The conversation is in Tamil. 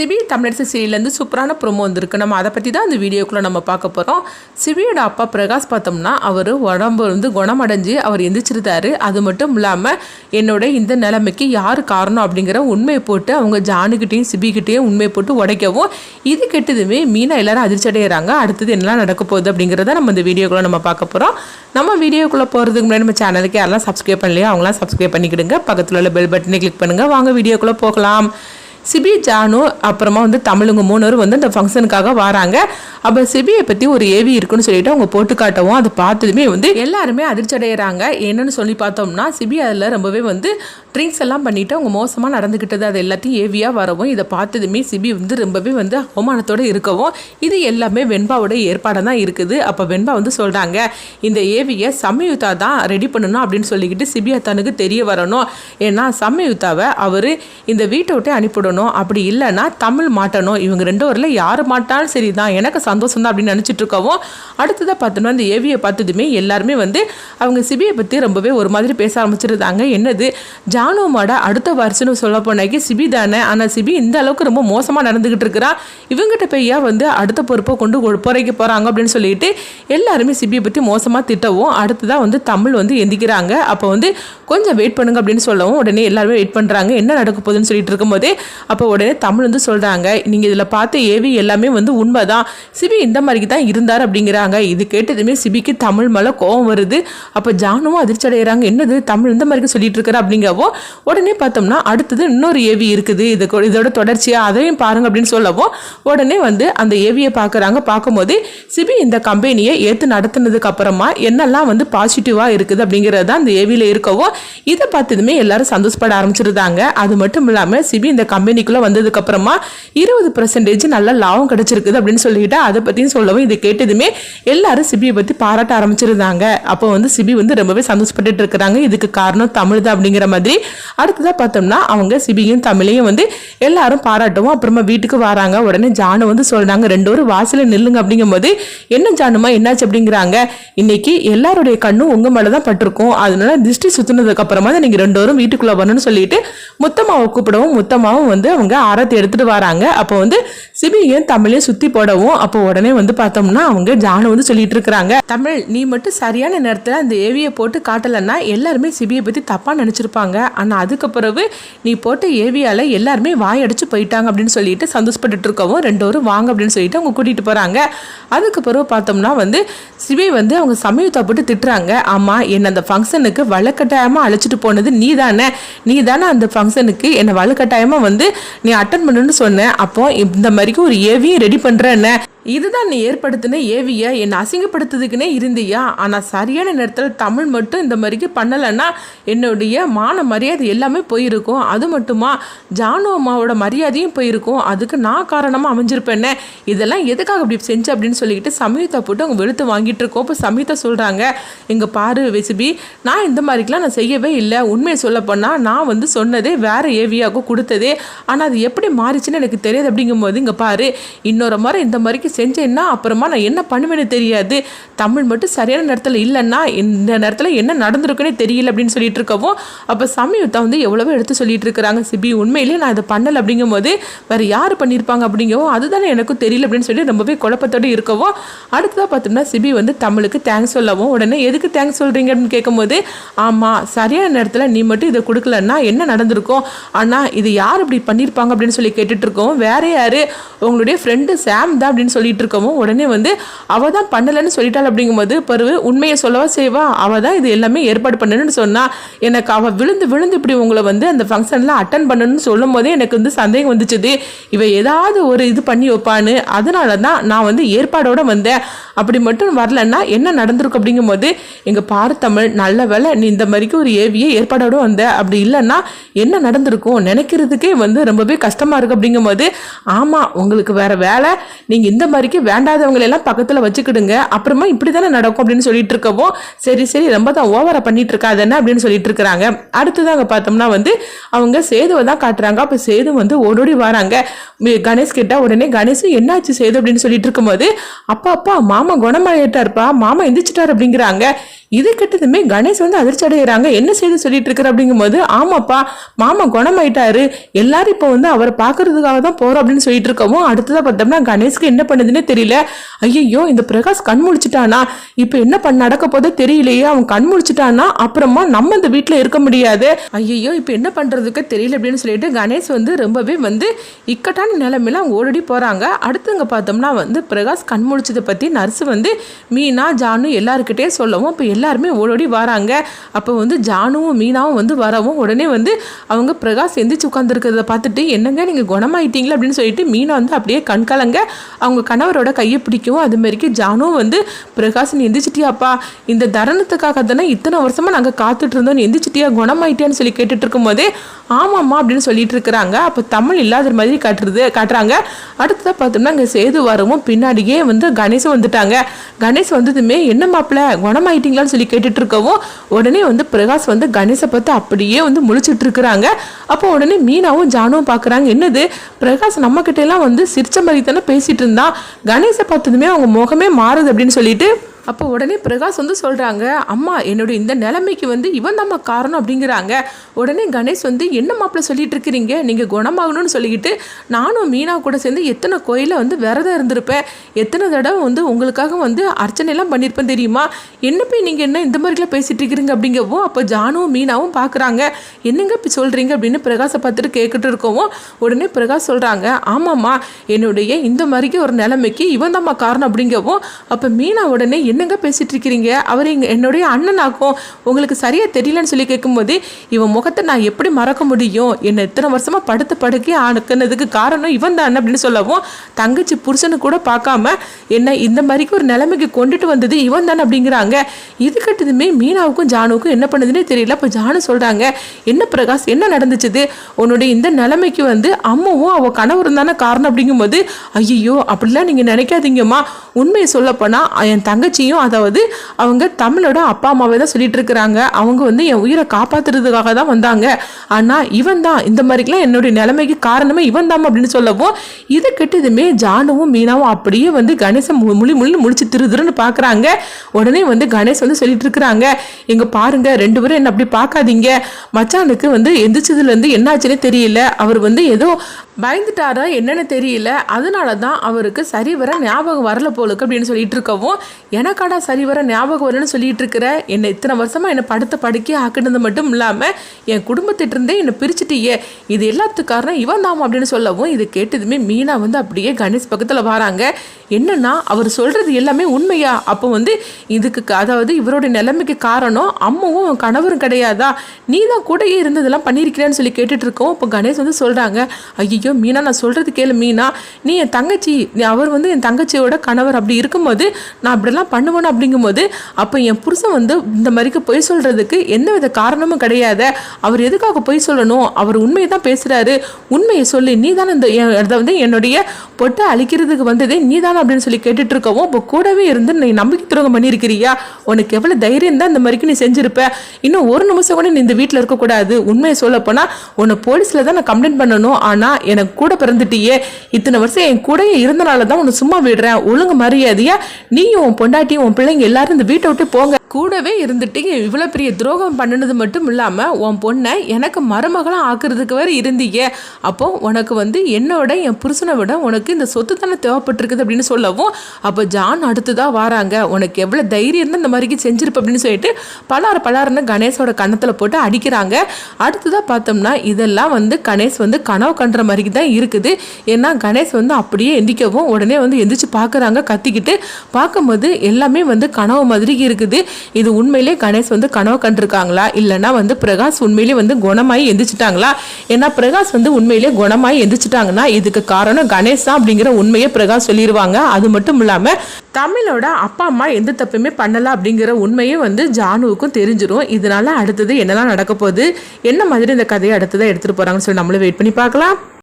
சிவி தமிழரசு சீரியல்லேருந்து சூப்பரான ப்ரோமோ வந்திருக்கு. நம்ம அதை பற்றி தான் அந்த வீடியோக்குள்ளே நம்ம பார்க்க போகிறோம் சிவியோட அப்பா பிரகாஷ் பார்த்தோம்னா அவர் உடம்பு வந்து குணமடைஞ்சு அவர் எந்திரிச்சிருந்தாரு அது மட்டும் இல்லாமல் என்னோட இந்த நிலைமைக்கு யார் காரணம் அப்படிங்கிற உண்மையை போட்டு அவங்க ஜானுக்கிட்டேயும் சிபிக்கிட்டேயும் உண்மையை போட்டு உடைக்கவும் இது கெட்டதுமே மீனா எல்லாரும் அதிர்ச்சி அடைகிறாங்க அடுத்தது என்னலாம் நடக்க போகுது அப்படிங்கிறத நம்ம இந்த வீடியோக்குள்ளே நம்ம பார்க்க போகிறோம் நம்ம வீடியோக்குள்ளே போகிறதுக்கு முன்னாடி நம்ம சேனலுக்கு யாரெல்லாம் சப்ஸ்கிரைப் பண்ணலையோ அவங்களாம் சப்ஸ்கிரைப் பண்ணிக்கிடுங்க. பக்கத்தில் உள்ள பெல் பட்டனை கிளிக் பண்ணுங்கள் வாங்க வீடியோக்குள்ளே போகலாம். சிபி ஜானு அப்புறமா வந்து தமிழுங்க மூணரும் வந்து அந்த ஃபங்க்ஷனுக்காக வராங்க. அப்போ சிபியை பற்றி ஒரு ஏவி இருக்குன்னு சொல்லிட்டு அவங்க போட்டு காட்டவும் அதை பார்த்ததுமே வந்து எல்லாருமே அதிர்ச்சி அடைகிறாங்க என்னன்னு சொல்லி பார்த்தோம்னா சிபி அதில் ரொம்பவே வந்து ட்ரிங்க்ஸ் எல்லாம் பண்ணிட்டு அவங்க மோசமாக நடந்துக்கிட்டது அது எல்லாத்தையும் ஏவியாக வரவும் இதை பார்த்ததுமே சிபி வந்து ரொம்பவே வந்து அவமானத்தோடு இருக்கவும் இது எல்லாமே வெண்பாவோட ஏற்பாடாக தான் இருக்குது. அப்போ வெண்பா வந்து சொல்கிறாங்க இந்த ஏவியை சமயுத்தா தான் ரெடி பண்ணணும் அப்படின்னு சொல்லிக்கிட்டு சிபி அத்தானுக்கு தெரிய வரணும். ஏன்னா சமயுத்தாவை அவர் இந்த வீட்டை விட்டு அனுப்பிவிடணும். அப்படி இல்லைன்னா தமிழ் மாட்டணும். இவங்க ரெண்டு ஊரில் யார் மாட்டாலும் சரி தான் எனக்கு சந்தோஷம் தான் அப்படின்னு நினச்சிட்டு இருக்கவும் அடுத்ததாக பார்த்தோன்னா அந்த ஏவியை பார்த்ததுமே எல்லாருமே வந்து அவங்க சிபியை பற்றி ரொம்பவே ஒரு மாதிரி பேச ஆரம்பிச்சிருந்தாங்க. என்னது? ஜானுவோட அடுத்த வருஷம்னு சொல்ல போனாக்கி சிபி தானே. ஆனால் சிபி இந்த அளவுக்கு ரொம்ப மோசமாக நடந்துக்கிட்டு இருக்கிறா. இவங்ககிட்ட போய்யா வந்து அடுத்த பொறுப்பை கொண்டு குறைக்க போகிறாங்க அப்படின்னு சொல்லிட்டு எல்லாருமே சிபியை பற்றி மோசமாக திட்டவும் அடுத்ததாக வந்து தமிழ் வந்து எந்திக்கிறாங்க. அப்போ வந்து கொஞ்சம் வெயிட் பண்ணுங்க அப்படின்னு சொல்லவும் உடனே எல்லாருமே வெயிட் பண்ணுறாங்க என்ன நடக்க போகுதுன்னு சொல்லிட்டு இருக்கும்போது அப்போ உடனே தமிழ் வந்து சொல்கிறாங்க நீங்கள் இதில் பார்த்த ஏவி எல்லாமே வந்து உண்மை தான் சிபி இந்த மாதிரி தான் இருந்தார் அப்படிங்கிறாங்க. இது கேட்டதுமே சிபிக்கு தமிழ் மேலே கோவம் வருது. அப்போ ஜானுவும் அதிர்ச்சி அடைகிறாங்க என்னது தமிழ் இந்த மாதிரி சொல்லிட்டு இருக்கிற அப்படிங்கவோ உடனே பார்த்தோம்னா அடுத்தது இன்னொரு ஏவி இருக்குது. இது இதோட தொடர்ச்சியாக அதையும் பாருங்க அப்படின்னு சொல்லவும் உடனே வந்து அந்த ஏவியை பார்க்குறாங்க பார்க்கும்போது சிபி இந்த கம்பெனியை ஏற்று நடத்தினதுக்கு அப்புறமா என்னெல்லாம் வந்து பாசிட்டிவாக இருக்குது அப்படிங்கிறது தான் அந்த ஏவியில் இருக்கவோ இதை பார்த்ததுமே எல்லாரும் சந்தோஷப்பட ஆரம்பிச்சிருந்தாங்க. அது மட்டும் இல்லாமல் சிபி இந்த கம்பெனி கம்பெனிக்குள்ளே வந்ததுக்கு அப்புறமா இருபது பர்சன்டேஜ் நல்ல லாபம் கிடைச்சிருக்குது அப்படின்னு சொல்லிட்டு அதை பற்றியும் சொல்லவும் இது கேட்டதுமே எல்லாரும் சிபியை பற்றி பாராட்ட ஆரம்பிச்சிருந்தாங்க. அப்போ வந்து சிபி வந்து ரொம்பவே சந்தோஷப்பட்டுட்டு இருக்கிறாங்க. இதுக்கு காரணம் தமிழ் தான் அப்படிங்கிற மாதிரி. அடுத்ததாக பார்த்தோம்னா அவங்க சிபியும் தமிழையும் வந்து எல்லாரும் பாராட்டவும். அப்புறமா வீட்டுக்கு வராங்க. உடனே ஜானு வந்து சொல்கிறாங்க ரெண்டு ஒரு வாசலில் நில்லுங்க அப்படிங்கும்போது என்ன ஜானுமா என்னாச்சு? அப்படிங்கிறாங்க. இன்னைக்கு எல்லாருடைய கண்ணும் உங்கள் மேலே தான் பட்டிருக்கும். அதனால திருஷ்டி சுற்றுனதுக்கு அப்புறமா தான் நீங்கள் ரெண்டு பேரும் வீட்டுக்குள்ளே வரணும்னு சொல்லிட்டு முத்தம்மாவை கூப்பிடவும் மொத்தமாகவும் வந்து வந்து அவங்க ஆரத்தி எடுத்துட்டு வராங்க. அப்போ வந்து சிபியும் தமிழையும் சுத்தி போடவும்? அப்போ உடனே வந்து பார்த்தோம்னா அவங்க ஜானு வந்து சொல்லிட்டு இருக்கிறாங்க. தமிழ் நீ மட்டும் சரியான நேரத்தில் அந்த ஏவியை போட்டு காட்டலைன்னா எல்லாருமே சிபியை பத்தி தப்பா நினைச்சிருப்பாங்க. ஆனால் அதுக்கு பிறகு நீ போட்ட ஏவியால எல்லாருமே வாயடிச்சு போயிட்டாங்க அப்படின்னு சொல்லிட்டு சந்தோஷப்பட்டுட்டு இருக்கவும் ரெண்டு வாங்க அப்படின்னு சொல்லிட்டு அவங்க கூட்டிட்டு போறாங்க. அதுக்கு பிறகு பார்த்தோம்னா வந்து சிபி வந்து அவங்க சமயத்தை போட்டு திட்டுறாங்க. ஆமா என்ன அந்த ஃபங்க்ஷனுக்கு வழக்கட்டாயமா அழைச்சிட்டு போனது நீ தானே நீ தானே அந்த ஃபங்க்ஷனுக்கு என்னை வலுக்கட்டாயமாக வந்து நீ அட்டன் பண்ணுன்னு சொன்னேன். அப்போ இந்த மாதிரிக்கு ஒரு ஏவியும் ரெடி பண்றேன்னு. இதுதான் நீ ஏற்படுத்தின ஏவிய என்னை அசிங்கப்படுத்துறதுக்குனே இருந்தியா? ஆனால் சரியான நேரத்தில் தமிழ் மட்டும் இந்த மாதிரிக்கு பண்ணலைன்னா என்னுடைய மான மரியாதை எல்லாமே போயிருக்கும். அது மட்டுமா? ஜானு அம்மாவோட மரியாதையும் போயிருக்கும். அதுக்கு நான் காரணமாக அமைஞ்சிருப்பேனே இதெல்லாம் எதுக்காக இப்படி செஞ்ச அப்படின்னு சொல்லிக்கிட்டு சமயத்தை போட்டு அவங்க வெளுத்து வாங்கிட்டு இருக்கோம். இப்போ சமயத்தை சொல்கிறாங்க இங்கே பாரு விசிபி நான் இந்த மாதிரிக்கெலாம் நான் செய்யவே இல்லை. உண்மையை சொல்ல போனால் நான் வந்து சொன்னதே வேறு ஏவியாவுக்கும் கொடுத்ததே. ஆனால் அது எப்படி மாறிச்சுன்னு எனக்கு தெரியாது. அப்படிங்கும்போது இங்கே பாரு இன்னொரு முறை இந்த மாதிரிக்கு செஞ்சேன்னா அப்புறமா நான் என்ன பண்ணுவேன்னு தெரியாது. தமிழ் மட்டும் சரியான நேரத்தில் இல்லைன்னா இந்த நேரத்தில் என்ன நடந்திருக்குன்னே தெரியல அப்படின்னு சொல்லிட்டு இருக்கவும் அப்போ சமயத்தை வந்து எவ்வளவோ எடுத்து சொல்லிட்டு இருக்கிறாங்க. சிபி உண்மையிலேயே நான் இதை பண்ணலை அப்படிங்கும்போது வேறு யார் பண்ணியிருப்பாங்க அப்படிங்கவும் அதுதானே எனக்கும் தெரியல அப்படின்னு சொல்லி ரொம்பவே குழப்பத்தோடு இருக்கவும் அடுத்ததாக பார்த்தோம்னா சிபி வந்து தமிழுக்கு தேங்க்ஸ் சொல்லவும் உடனே எதுக்கு தேங்க்ஸ் சொல்கிறீங்க அப்படின்னு கேட்கும்போது ஆமாம் சரியான நேரத்தில் நீ மட்டும் இதை கொடுக்கலன்னா என்ன நடந்திருக்கும்? ஆனால் இது யார் இப்படி பண்ணியிருப்பாங்க அப்படின்னு சொல்லி கேட்டுட்ருக்கோம் வேற யார்? உங்களுடைய ஃப்ரெண்டு சாம் தான் அப்படின்னு சொல்லிட்டு இருக்கவும் உடனே வந்து அவள் தான் பண்ணலைன்னு சொல்லிட்டாள் அப்படிங்கும்போது பருவு உண்மையை சொல்லவா செய்வா? அவள் தான் இது எல்லாமே ஏற்பாடு பண்ணணும்னு சொன்னால் எனக்கு அவள் விழுந்து விழுந்து இப்படி உங்களை வந்து அந்த ஃபங்க்ஷன்லாம் அட்டன் பண்ணணும்னு சொல்லும் போதே எனக்கு வந்து சந்தேகம் வந்துச்சுது. இவ ஏதாவது ஒரு இது பண்ணி வைப்பான்னு அதனால தான் நான் வந்து ஏற்பாடோடு வந்தேன். அப்படி மட்டும் வரலன்னா என்ன நடந்திருக்கும் அப்படிங்கும்போது எங்கள் பாரு தமிழ் நல்ல வேலை நீ இந்த மாதிரிக்கு ஒரு ஏவியை ஏற்பாடோட வந்த. அப்படி இல்லைன்னா என்ன நடந்திருக்கும்? நினைக்கிறதுக்கே வந்து ரொம்பவே கஷ்டமா இருக்கு அப்படிங்கும்போது ஆமாம் உங்களுக்கு வேற வேலை நீங்கள் இந்த மாதிரிக்கு வேண்டாதவங்களெல்லாம் பக்கத்தில் வச்சுக்கிடுங்க அப்புறமா இப்படி தானே நடக்கும் அப்படின்னு சொல்லிட்டு இருக்கவும் சரி சரி ரொம்ப தான் ஓவராக பண்ணிட்டு இருக்காது என்ன அப்படின்னு சொல்லிட்டு இருக்கிறாங்க. அடுத்ததாங்க பார்த்தோம்னா வந்து அவங்க சேதுவை தான் காட்டுறாங்க. அப்போ சேது வந்து ஓடோடி வராங்க. கணேஷ் கேட்டால் உடனே கணேஷ் என்னாச்சு சேது? அப்படின்னு சொல்லிட்டு இருக்கும்போது அப்பா அப்பா மாமா குணமாயிட்டாருப்பா மாமா எந்திரிச்சிட்டார் அப்படிங்கிறாங்க. இது கிட்டதுமே கணேஷ் வந்து அதிர்ச்சி அடைகிறாங்க என்ன செய்து சொல்லிட்டு இருக்கிற அப்படிங்கும்போது ஆமாப்பா மாமா குணமாயிட்டாரு எல்லாரும் இப்போ வந்து அவரை பார்க்கறதுக்காக தான் போகிறோம் அப்படின்னு சொல்லிட்டு இருக்கவும் அடுத்ததாக பார்த்தோம்னா கணேஷ்க்கு என்ன பண்ணுதுன்னே தெரியல. ஐயோ இந்த பிரகாஷ் கண் முழிச்சிட்டானா? இப்போ என்ன பண்ண நடக்க போதோ தெரியலையே. அவன் கண் முழிச்சிட்டானா? அப்புறமா நம்ம இந்த வீட்டில் இருக்க முடியாது. ஐயோ இப்போ என்ன பண்ணுறதுக்கு தெரியல அப்படின்னு சொல்லிட்டு கணேஷ் வந்து ரொம்பவே வந்து இக்கட்டான நிலைமையில அவங்க ஓடி போகிறாங்க அடுத்தவங்க பார்த்தோம்னா வந்து பிரகாஷ் கண் முழிச்சதை பற்றி நர்ஸ் வந்து மீனா ஜானு எல்லாருக்கிட்டே சொல்லவும் இப்போ எல்லாருமே ஓடோடி வராங்க. அப்போ வந்து ஜானுவும் மீனாவும் வந்து வரவும் உடனே வந்து அவங்க பிரகாஷ் எந்திரிச்சு உட்காந்துருக்கிறத பார்த்துட்டு என்னங்க நீங்கள் குணமாயிட்டீங்களா? அப்படின்னு சொல்லிட்டு மீனா வந்து அப்படியே கண்கலங்க. அவங்க கணவரோட கையை பிடிக்கவும் அது மாதிரிக்கு ஜானுவும் வந்து பிரகாஷ் நீ எந்திரிச்சிட்டியாப்பா? இந்த தருணத்துக்காக தானே இத்தனை வருஷமாக நாங்கள் காத்துட்டு இருந்தோம். நீ எந்திரிச்சிட்டியா? குணமாயிட்டியான்னு சொல்லி கேட்டுட்டு இருக்கும்போதே ஆமாம்மா அப்படின்னு சொல்லிட்டு இருக்கிறாங்க. அப்போ தமிழ் இல்லாத மாதிரி காட்டுறது காட்டுறாங்க. அடுத்ததாக பார்த்தோம்னா அங்கே சேது வரவும் பின்னாடியே வந்து கணேசம் வந்துட்டாங்க. கணேஷ் வந்ததுமே என்ன மாப்பிள்ள குணமாயிட்டீங்களான்னு சொல்லி கேட்டுட்டு இருக்கவும் உடனே வந்து பிரகாஷ் வந்து கணேசை பார்த்து அப்படியே வந்து முழிச்சிட்டு இருக்கிறாங்க அப்போ உடனே மீனாவும் ஜானுவும் பார்க்குறாங்க என்னது? பிரகாஷ் நம்ம கிட்ட எல்லாம் வந்து சிரிச்ச மாதிரி தானே பேசிட்டு இருந்தான் கணேஷை பார்த்ததுமே அவங்க முகமே மாறுது அப்படின்னு சொல்லிட்டு அப்போ உடனே பிரகாஷ் வந்து சொல்கிறாங்க அம்மா என்னுடைய இந்த நிலைமைக்கு வந்து இவன் தான் காரணம் அப்படிங்கிறாங்க. உடனே கணேஷ் வந்து என்ன மாப்பிள்ள சொல்லிட்டு இருக்கிறீங்க? நீங்கள் குணமாகணும்னு சொல்லிக்கிட்டு நானும் மீனா கூட சேர்ந்து எத்தனை கோயிலில் வந்து விரதம் இருந்திருப்பேன். எத்தனை தடவை வந்து உங்களுக்காக வந்து அர்ச்சனைலாம் பண்ணியிருப்பேன் தெரியுமா? என்ன போய் நீங்கள் என்ன இந்த மாதிரிலாம் பேசிகிட்டு இருக்கிறீங்க? அப்படிங்கவும் அப்போ ஜானுவும் மீனாவும் பார்க்குறாங்க என்னங்க இப்போ சொல்கிறீங்க அப்படின்னு பிரகாஷை பார்த்துட்டு கேட்கிட்டு இருக்கவும் உடனே பிரகாஷ் சொல்கிறாங்க ஆமாம்மா என்னுடைய இந்த மாதிரிக்கு ஒரு நிலைமைக்கு இவன் தாம்மா காரணம் அப்படிங்கவும் அப்போ மீனா உடனே என்னங்க பேசிட்டு இருக்கிறீங்க அவர் என்னுடைய அண்ணனாக்கும் உங்களுக்கு சரியா தெரியலன்னு சொல்லி கேட்கும்போது இவன் முகத்தை நான் எப்படி மறக்க முடியும்? என்னை இத்தனை வருஷமா படுத்த படுக்கே ஆணுக்குனதுக்கு காரணம் இவன் தான் அப்படின்னு சொல்லவும் தங்கச்சி புருஷனு கூட பார்க்காம என்ன இந்த மாதிரிக்கு ஒரு நிலைமைக்கு கொண்டுட்டு வந்தது இவன் தான் அப்படிங்கிறாங்க. இதுக்கட்டதுமே மீனாவுக்கும் ஜானுவுக்கும் என்ன பண்ணுதுன்னே தெரியல. இப்போ ஜானு சொல்றாங்க என்ன பிரகாஷ் என்ன நடந்துச்சுது? உன்னுடைய இந்த நிலைமைக்கு வந்து அம்மாவும் அவள் கணவரும் தானே காரணம்? அப்படிங்கும்போது ஐயோ அப்படிலாம் நீங்க நினைக்காதீங்கம்மா. உண்மையை சொல்லப்போனா என் தங்கச்சி தங்கச்சியும் அதாவது அவங்க தமிழோட அப்பா அம்மாவே தான் சொல்லிட்டு இருக்கிறாங்க. அவங்க வந்து என் உயிரை காப்பாத்துறதுக்காக தான் வந்தாங்க. ஆனால் இவன் தான். இந்த மாதிரிக்கெல்லாம் என்னுடைய நிலைமைக்கு காரணமே இவன் தான் அப்படின்னு சொல்லவும் இது கெட்டதுமே ஜானுவும் மீனாவும் அப்படியே வந்து கணேசன் மு- முழி முழின்னு முழிச்சு திரு திருன்னு உடனே வந்து கணேஷ் வந்து சொல்லிட்டு இருக்கிறாங்க. எங்க பாருங்க ரெண்டு பேரும் என்ன அப்படி பார்க்காதீங்க மச்சானுக்கு வந்து எந்திரிச்சதுல இருந்து என்னாச்சுன்னே தெரியல. அவர் வந்து ஏதோ பயந்துட்டாரா என்னென்னு தெரியல. அதனால தான் அவருக்கு சரி வர ஞாபகம் வரல போலுக்கு அப்படின்னு சொல்லிட்டு இருக்கவும் எனக்காடா சரி வர ஞாபகம் வரலன்னு சொல்லிட்டு இருக்கிற என்னை இத்தனை வருஷமா என்னை படுத்த படுக்கே ஆக்கினது மட்டும் இல்லாமல் என் குடும்பத்திட்ட இருந்தே என்னை பிரிச்சுட்டியே. இது எல்லாத்துக்கு காரணம் இவன் தாம்? அப்படின்னு சொல்லவும் இது கேட்டதுமே மீனா வந்து அப்படியே கணேஷ் பக்கத்தில் வராங்க. என்னன்னா அவர் சொல்றது எல்லாமே உண்மையா? அப்போ வந்து இதுக்கு க- அதாவது இவருடைய நிலைமைக்கு காரணம் அம்மாவும் கணவரும் கிடையாதா? நீ தான் கூடயே இருந்ததெல்லாம் பண்ணியிருக்கிறேன்னு சொல்லி கேட்டுட்டு இருக்கோம் இப்போ கணேஷ் வந்து சொல்றாங்க ஐயோ மீனா நான் சொல்றது கேளு மீனா. நீ என் தங்கச்சி நீ அவர் வந்து என் தங்கச்சியோட கணவர் அப்படி இருக்கும்போது நான் அப்படிலாம் பண்ணுவேன் அப்படிங்கும்போது அப்போ என் புருஷன் வந்து இந்த மாதிரிக்கு பொய் சொல்றதுக்கு எந்த வித காரணமும் கிடையாது. அவர் எதுக்காக பொய் சொல்லணும்? அவர் உண்மையை தான் பேசுறாரு. உண்மையை சொல்லி நீ தானே இந்த என் வந்து என்னுடைய பொட்டை அழிக்கிறதுக்கு வந்ததே. நீ தானே அப்படின்னு சொல்லி கேட்டுட்டு இருக்கவும் இப்போ கூடவே இருந்து நீ நம்பிக்கை துரோகம் பண்ணியிருக்கிறியா? உனக்கு எவ்வளோ தைரியம் தான் இந்த மாதிரிக்கு நீ செஞ்சிருப்ப. இன்னும் ஒரு நிமிஷம் கூட நீ இந்த வீட்டில் இருக்கக்கூடாது. உண்மையை சொல்லப்போனால் உன்னை போலீஸில் தான் நான் கம்ப்ளைண்ட் பண்ணணும். ஆனால் எனக்கு கூட பிறந்துட்டியே. இத்தனை வருஷம் என் கூடயே இருந்தனால தான் உன்னை சும்மா விடுறேன். ஒழுங்கு மரியாதையா நீயும் உன் பொண்டாட்டியும் உன் பிள்ளைங்க எல்லாரும் இந்த வீட்டை விட்டு போங்க. கூடவே இருந்துட்டு இவ்வளோ பெரிய துரோகம் பண்ணினது மட்டும் இல்லாமல் உன் பொண்ணை எனக்கு மருமகளாக ஆக்குறதுக்கு வேற இருந்தீங்க அப்போ உனக்கு வந்து என்னோட என் புருஷனை விட உனக்கு இந்த சொத்து தானே தேவைப்பட்டிருக்குது அப்படின்னு சொல்லவும் அப்போ ஜான் அடுத்ததாக வராங்க. உனக்கு எவ்வளோ தைரியம் இருந்தால் இந்த மாதிரிக்கு செஞ்சிருப்ப அப்படின்னு சொல்லிட்டு பலார பலாருன்னு கணேஷோட கன்னத்தில் போட்டு அடிக்கிறாங்க. அடுத்ததாக பார்த்தோம்னா இதெல்லாம் வந்து கணேஷ் வந்து கனவு கண்டுற மாதிரி தான் இருக்குது. ஏன்னா கணேஷ் வந்து அப்படியே எந்திக்கவும் உடனே வந்து எந்திரிச்சு பார்க்குறாங்க கத்திக்கிட்டு. பார்க்கும்போது எல்லாமே வந்து கனவு மாதிரி இருக்குது. இது உண்மையிலே கணேஷ் வந்து கனவு கண்டிருக்காங்களா? இல்லைனா வந்து பிரகாஷ் உண்மையிலே வந்து குணமாயி எந்திரிச்சிட்டாங்களா? ஏன்னா பிரகாஷ் வந்து உண்மையிலே குணமாயி எந்திரிச்சிட்டாங்கன்னா இதுக்கு காரணம் கணேஷ் தான் அப்படிங்கிற உண்மையை பிரகாஷ் சொல்லிடுவாங்க. அது மட்டும் இல்லாமல் தமிழோட அப்பா அம்மா எந்த தப்புமே பண்ணல அப்படிங்கிற உண்மையே வந்து ஜானுவுக்கும் தெரிஞ்சிடும் இதனால அடுத்தது என்னெல்லாம் நடக்க போகுது? என்ன மாதிரி இந்த கதையை அடுத்ததை எடுத்துகிட்டு போகிறாங்கன்னு சொல்லி நம்மளும் வெயிட் பண்ணி பார்க்கலாம்.